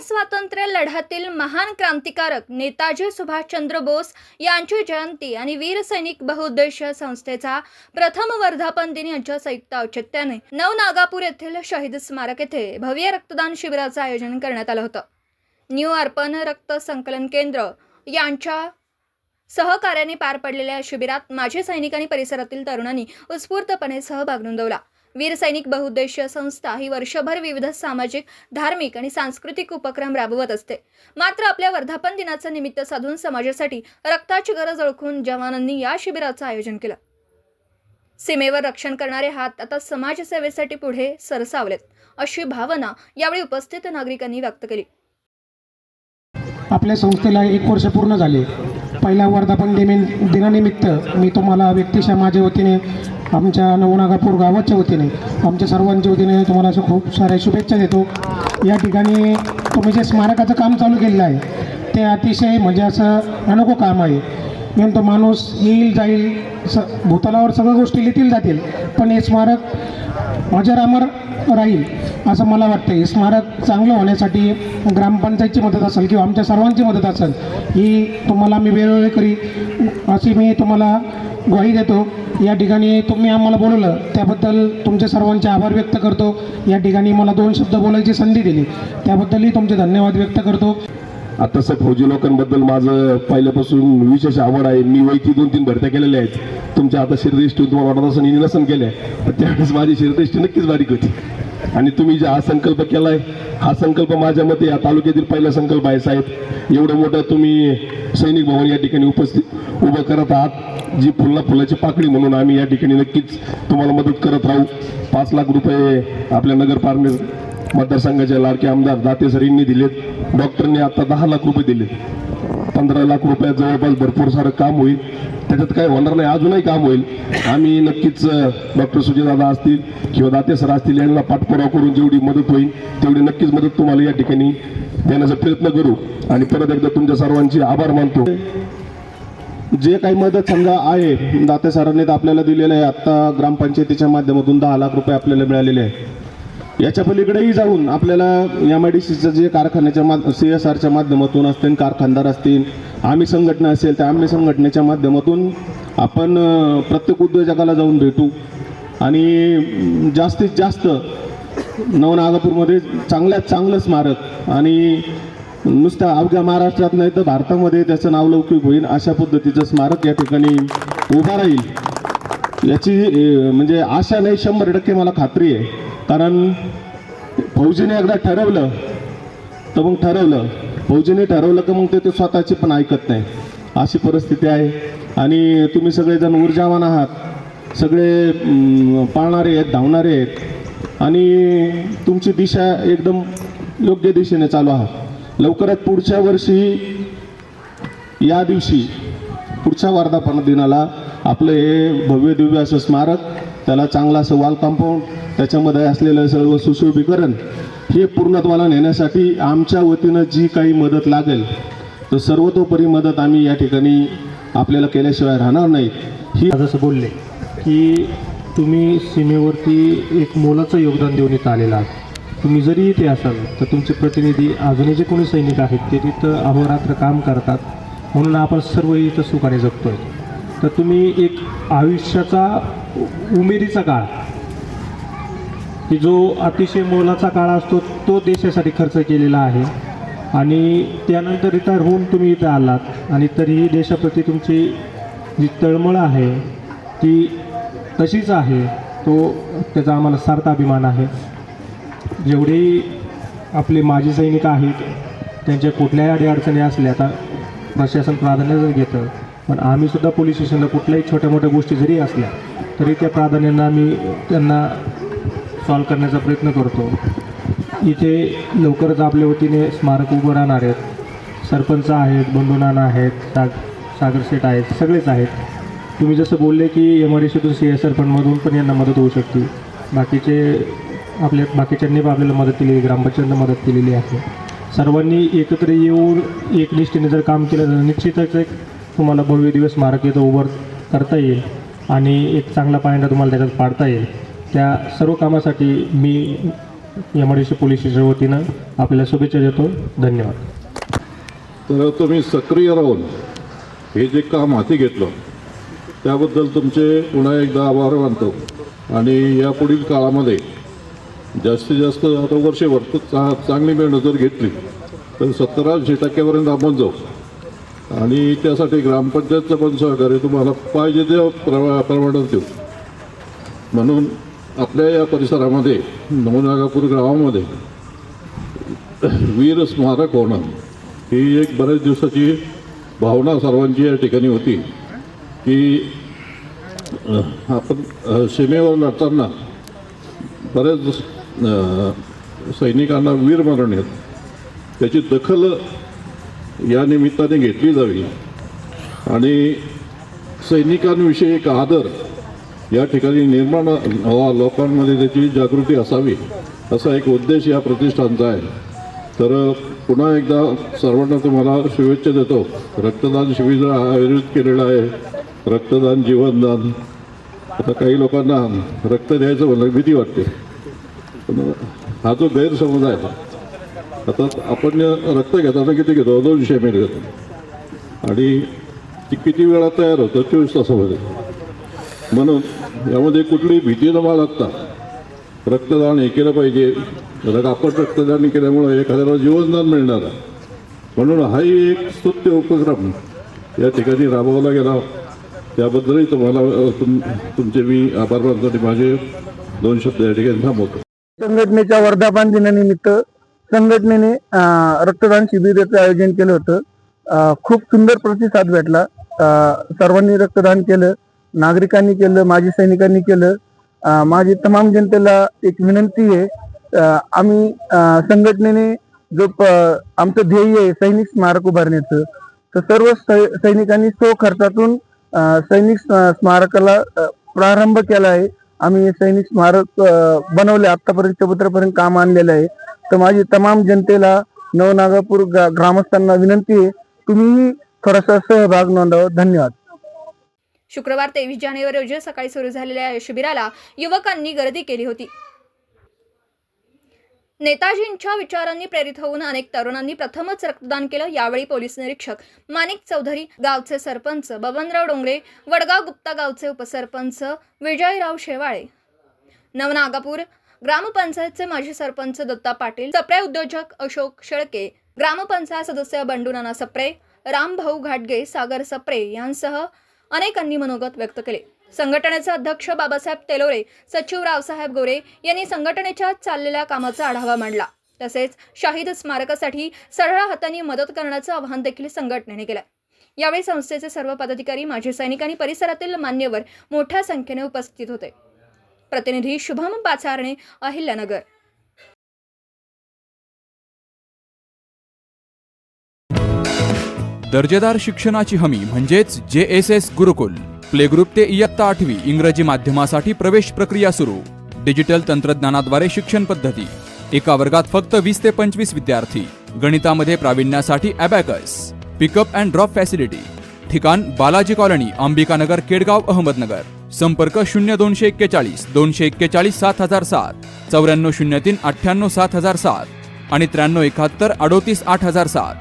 स्वातंत्र्य लढ्यातील महान क्रांतिकारक नेताजी सुभाषचंद्र बोस यांची जयंती आणि वीर सैनिक बहुउद्देशीय संस्थेचा प्रथम वर्धापन दिन यांच्या संयुक्त औचित्याने नवनागापूर येथील शहीद स्मारक येथे भव्य रक्तदान शिबिराचं आयोजन करण्यात आलं होतं. न्यू अर्पण रक्त संकलन केंद्र यांच्या सहकार्याने पार पडलेल्या शिबिरात माजी सैनिक आणि परिसरातील तरुणांनी उत्स्फूर्तपणे सहभाग नोंदवला. वीर सैनिक बहुउद्देशीय संस्था ही वर्षभर विविध सामाजिक धार्मिक आणि सांस्कृतिक उपक्रम राबवत असते. मात्र आपल्या वर्धापन दिनाचं निमित्त साधून समाजासाठी रक्ताची गरज ओळखून जवानांनी या शिबिराचं आयोजन केलं. सीमेवर रक्षण करणारे हात आता समाजसेवेसाठी पुढे सरसावलेत अशी भावना यावेळी उपस्थित नागरिकांनी व्यक्त केली. आपल्या संस्थेला एक वर्ष पूर्ण झाले. पहिल्या वर्धापन दिनी दिनानिमित्त मी तुम्हाला व्यक्तिशः माझ्या वतीने आमच्या नवनागापूर गावाच्या वतीने आमच्या सर्वांच्या वतीने तुम्हाला असं खूप साऱ्या शुभेच्छा देतो. या ठिकाणी तुम्ही जे स्मारकाचं काम चालू केलेलं आहे ते अतिशय म्हणजे असं अनोखं काम आहे. म्हणून तो माणूस येईल जाईल स भूतलावर सगळ्या गोष्टी लिहितील जातील पण हे स्मारक अजर अमर राहील असं मला वाटतं हे स्मारक चांगलं होण्यासाठी ग्रामपंचायतची मदत असेल किंवा आमच्या सर्वांची मदत असेल ही तुम्हाला मी वेळोवेळी करी अशी मी तुम्हाला ग्वाही देतो. या ठिकाणी तुम्ही आम्हाला बोलवलं त्याबद्दल तुमचे सर्वांचे आभार व्यक्त करतो. या ठिकाणी मला दोन शब्द बोलायची संधी दिली त्याबद्दलही तुमचे धन्यवाद व्यक्त करतो. तसं फौजी लोकांबद्दल माझं पहिल्यापासून विशेष आवड आहे. मी वैकी दोन तीन भरत्या केलेल्या आहेत. तुमच्या आता शिरदृष्टी तुम्हाला वाटत असं निनसन केल्या. तर त्यावेळेस माझी शिरदृष्टी नक्कीच बारीक होती. आणि तुम्ही जे हा संकल्प केलाय हा संकल्प माझ्या मते या तालुक्यातील पहिला संकल्प आहे साहेब. एवढं मोठं तुम्ही सैनिक भवन या ठिकाणी उपस्थित उभं करत आहात. जी फुलला फुलाची पाकळी म्हणून आम्ही या ठिकाणी नक्कीच तुम्हाला मदत करत राहू. पाच लाख रुपये आपल्या नगर मतदारसंघाचे लाडके आमदार दाते सरींनी दिलेत. डॉक्टरने आता दहा लाख रुपये दिलेत. पंधरा लाख रुपयात जवळपास भरपूर सारं काम होईल. त्याच्यात काय होणार नाही अजूनही काम होईल. आम्ही नक्कीच डॉक्टर सुजयदादा असतील किंवा दाते सर असतील यांना पाठपुरावा करून जेवढी मदत होईल तेवढी नक्कीच मदत तुम्हाला या ठिकाणी देण्याचा प्रयत्न करू. आणि परत एकदा तुमच्या सर्वांचे आभार मानतो. जे काही मदत समजा आहे दाते सरांनी तर आपल्याला दिलेलं आहे. आत्ता ग्रामपंचायतीच्या माध्यमातून दहा लाख रुपये आपल्याला मिळालेले आहे याच्या पलीकडेही जाऊन आपल्याला एम आय डी सीचं जे कारखान्याच्या माध सी एस आरच्या माध्यमातून असतील कारखानदार असतील आम्ही संघटना असेल त्या आम्ही संघटनेच्या माध्यमातून आपण प्रत्येक उद्योजकाला जाऊन भेटू. आणि जास्तीत जास्त नवनागापूरमध्ये चांगल्यात चांगलं स्मारक आणि नुसतं अवघ्या महाराष्ट्रात नाही तर भारतामध्ये त्याचं नावलौकिक होईल अशा पद्धतीचं स्मारक या ठिकाणी उभा राहील. याची म्हणजे आशा नाही शंभर टक्के मला खात्री आहे. कारण फौजीने एकदा ठरवलं तर मग ठरवलं. फौजीने ठरवलं का मग ते ते स्वतःची पण ऐकत नाही. अशी परिस्थिती आहे. आणि तुम्ही सगळेजण ऊर्जावान आहात. सगळे पाळणारे आहेत धावणारे आहेत. आणि तुमची दिशा एकदम योग्य दिशेने चालू आहात. लवकरात पुढच्या वर्षी या दिवशी पुढच्या वर्धापन दिनाला आपलं हे भव्य दिव्य असं स्मारक त्याला चांगलं असं वॉल कंपाऊंड त्याच्यामध्ये असलेलं सर्व सुशोभीकरण हे पूर्णत्वाला नेण्यासाठी आमच्या वतीनं जी काही मदत लागेल तर सर्वतोपरी मदत आम्ही या ठिकाणी आपल्याला केल्याशिवाय राहणार नाही ही जसं बोलले की तुम्ही सीमेवरती एक मोलाचं योगदान देऊन इथं आलेला आहात. तुम्ही जरी इथे असाल तर तुमचे प्रतिनिधी अजूनही जे कोणी सैनिक आहेत ते तिथं अहोरात्र काम करतात म्हणून आपण सर्व इथं सुखाने जगतोय. तर तुम्ही एक आयुष्याचा उमेदीचा काळ. की जो अतिशय मोलाचा काळ असतो तो देशासाठी खर्च केलेला आहे. आणि त्यानंतर रिटायर होऊन तुम्ही इथं आलात. आणि तरीही देशाप्रती तुमची जी तळमळ आहे ती तशीच आहे. तो त्याचा आम्हाला सार्थ अभिमान आहे. जेवढे आपले माजी सैनिक आहेत त्यांच्या कुठल्याही अडीअडचणी असल्या आता प्रशासन प्राधान्य घेतं पण आम्हीसुद्धा पोलीस स्टेशनला कुठल्याही छोट्या मोठ्या गोष्टी जरी असल्या तरी त्या प्राधान्यानं आम्ही त्यांना सॉल्व करण्याचा प्रयत्न करतो. इथे लवकरच आपल्या वतीने स्मारक उभं राहणार आहेत. सरपंच आहेत बंडूनाना आहेत साग सागरशेठ आहेत सगळेच आहेत. तुम्ही जसं बोलले की एम आर डी सीतून सी एस आर फंडमधून पण यांना मदत होऊ शकते. बाकीचे आपल्या बाकीच्यांनी पण आपल्याला मदत केलेली ग्रामपंचायतनं मदत केलेली आहे. सर्वांनी एकत्र येऊन एक निष्ठेने जर काम केलं तर निश्चितच एक तुम्हाला भव्य दिवस स्मारक इथं उभं करता येईल. आणि एक चांगला पायंडा तुम्हाला त्याच्यात पाडता येईल. त्या सर्व कामासाठी मी एमआरडीसी पोलिसच्या पोलीस स्टेशनच्या वतीनं आपल्याला शुभेच्छा देतो. धन्यवाद. तर तुम्ही सक्रिय राहून हे जे काम हाती घेतलं त्याबद्दल तुमचे पुन्हा एकदा आभार मानतो. आणि यापुढील काळामध्ये जास्तीत जास्त आता वर्षभर चा चांगली मेहनत जर घेतली तर सत्तराशे टक्क्यापर्यंत आपण जाऊ. आणि त्यासाठी ग्रामपंचायतचं पण सहकार्य तुम्हाला पाहिजे ते प्रमा प्रमाणात देऊ. म्हणून आपल्या या परिसरामध्ये नवनागापूर गावामध्ये वीर स्मारक होणं ही एक बऱ्याच दिवसाची भावना सर्वांची या ठिकाणी होती की आपण सीमेवर लढताना बऱ्याच सैनिकांना वीर मरण येत. त्याची दखल या निमित्ताने घेतली जावी. आणि सैनिकांविषयी एक आदर या ठिकाणी निर्माण व्हावा लोकांमध्ये त्याची जागृती असावी असा एक उद्देश या प्रतिष्ठानचा आहे. तर पुन्हा एकदा सर्वांना तुम्हाला शुभेच्छा देतो. रक्तदान शिबिर आयोजित केलेलं आहे. रक्तदान जीवनदान. आता काही लोकांना रक्त द्यायचं म्हणलं भीती वाटते. हा जो गैरसमज आहे आता आपण रक्त घेताना किती घेतो दोनशे एम एल घेतो आणि ती किती वेळा तयार होतं चोवीस तासामध्ये म्हणून यामध्ये कुठलीही भीती न बाळगता रक्तदान हे केलं पाहिजे. रक आपण रक्तदान केल्यामुळं एखाद्याला जीवनदान मिळणार. म्हणून हाही एक स्तुत्य उपक्रम या ठिकाणी राबवला गेला. त्याबद्दलही तुम्हाला तुम तुमचे मी आभार मानतो माझे दोन शब्द या ठिकाणी थांबवतो. संघटनेच्या वर्धापन दिनानिमित्त संघटनेने रक्तदान शिबिराचं आयोजन केलं होतं. खूप सुंदर प्रतिसाद भेटला. सर्वांनी रक्तदान केलं नागरिकांनी केलं माजी सैनिकांनी केलं. माझी तमाम जनतेला एक विनंती आहे आम्ही संघटनेने जो आमचं ध्येय आहे सैनिक स्मारक उभारण्याचं तर सर्व सै- सैनिकांनी सो खर्चातून सैनिक स्मारकाला प्रारंभ केला आहे. आम्ही सैनिक स्मारक बनवले. आतापर्यंत चबुतरापर्यंत काम आणलेलं आहे. तर माझी तमाम जनतेला नवनागापूर ग्रामस्थांना विनंती आहे तुम्ही थोडासा सहभाग नोंदवा धन्यवाद. शुक्रवार तेवीस जानेवारी रोजी सकाळी सुरू झालेल्या या शिबिराला युवकांनी गर्दी केली होती. नेताजींच्या विचारांनी प्रेरित होऊन अनेक तरुणांनी प्रथमच रक्तदान केलं. यावेळी पोलीस निरीक्षक माणिक चौधरी गावचे सरपंच बबनराव डोंगरे वडगाव गुप्ता गावचे उपसरपंच विजयराव शेवाळे. नवनागापूर ग्रामपंचायतचे माजी सरपंच दत्ता पाटील सप्रे उद्योजक अशोक शेळके ग्रामपंचायत सदस्य बंडू नाना सप्रे रामभाऊ घाटगे सागर सप्रे यांसह अनेकांनी मनोगत व्यक्त केले. संघटनेचे अध्यक्ष बाबासाहेब तेलोरे सचिव रावसाहेब गोरे यांनी संघटनेच्या चाललेल्या कामाचा आढावा मांडला. तसेच शाहिद स्मारकासाठी सरळ हाताने मदत करण्याचं आवाहन देखील संघटनेने केलं. यावेळी संस्थेचे सर्व पदाधिकारी माजी सैनिक आणि परिसरातील मान्यवर मोठ्या संख्येने उपस्थित होते. प्रतिनिधी शुभम पाचारणे अहिल्यानगर. दर्जेदार शिक्षणाची हमी म्हणजेच J S S Gurukul. Play group ते इयत्ता आठवी इंग्रजी माध्यमासाठी प्रवेश प्रक्रिया सुरू. डिजिटल तंत्रज्ञानाद्वारे शिक्षण पद्धती. एका वर्गात फक्त वीस ते पंचवीस विद्यार्थी. गणितामध्ये प्रावीण्यासाठी abacus pickup and drop facility ठिकाण बालाजी कॉलनी अंबिकानगर केडगाव अहमदनगर. संपर्क शून्य दोनशे एक्केचाळीस दोनशे एक्केचाळीस सात हजार सात चौऱ्याण्णव शून्य तीन अठ्ठ्याण्णव सात हजार सात आणि त्र्याण्णव एकाहत्तर अडोतीस आठ हजार सात.